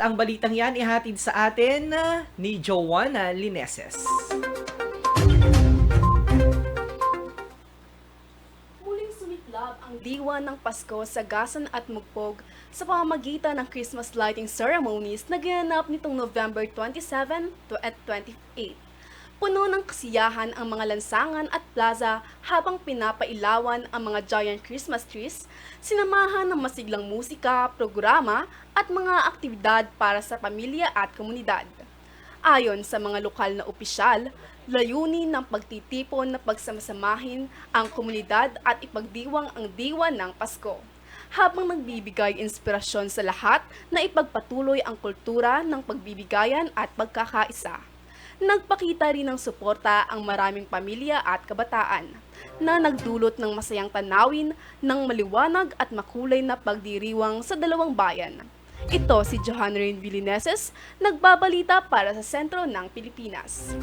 ang balitang yan ihatid sa atin ah, ni Joanna Lineses. Muling sumiklab ang diwa ng Pasko sa Gasan at Mugpog sa pamamagitan ng Christmas lighting ceremonies na ginanap nitong November 27 to at 28. Puno ng kasiyahan ang mga lansangan at plaza habang pinapailawan ang mga giant Christmas trees, sinamahan ng masiglang musika, programa at mga aktibidad para sa pamilya at komunidad. Ayon sa mga lokal na opisyal, layunin ng pagtitipon na pagsamasamahin ang komunidad at ipagdiwang ang diwa ng Pasko. Habang nagbibigay inspirasyon sa lahat na ipagpatuloy ang kultura ng pagbibigayan at pagkakaisa. Nagpakita rin ng suporta ang maraming pamilya at kabataan na nagdulot ng masayang tanawin ng maliwanag at makulay na pagdiriwang sa dalawang bayan. Ito si Johan Rain Villeneses, nagbabalita para sa sentro ng Pilipinas.